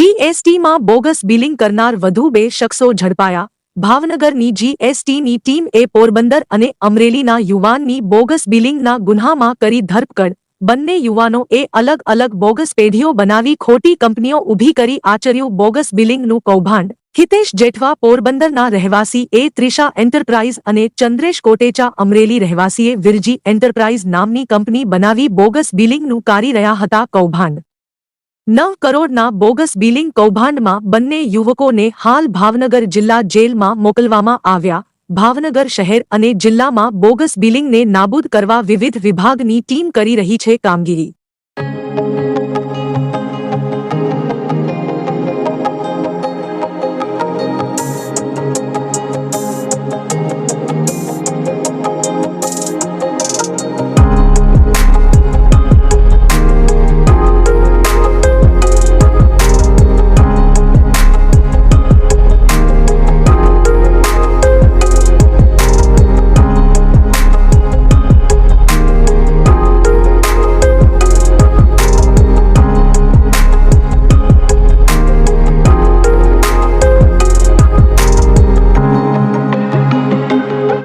જીએસટીમાં bogus billing કરનાર વધુ બે શખ્સો ઝડપાયા. ભાવનગરની જીએસટીની ટીમ એ પોરબંદર અને અમરેલીના યુવાનની બોગસ બિલિંગના ગુન્હામાં કરી ધરપકડ. બંને યુવાનો એ અલગ અલગ બોગસ પેઢીઓ બનાવી ખોટી કંપનીઓ ઊભી કરી આચર્યું બોગસ બિલિંગનું કૌભાંડ. હિતેશ જેઠવા પોરબંદરના રહેવાસી એ ત્રિષા એન્ટરપ્રાઇઝ અને ચંદ્રેશ કોટેચા અમરેલી રહેવાસીએ વિરજી એન્ટરપ્રાઇઝ નામની કંપની બનાવી બોગસ બિલિંગનું કારી રહ્યા હતા કૌભાંડ. નવ કરોડના બોગસ બિલિંગ કૌભાંડમાં બંને યુવકોને હાલ ભાવનગર જિલ્લા જેલમાં મોકલવામાં આવ્યા. ભાવનગર શહેર અને જિલ્લામાં બોગસ બિલિંગને નાબૂદ કરવા વિવિધ વિભાગની ટીમ કરી રહી છે કામગીરી.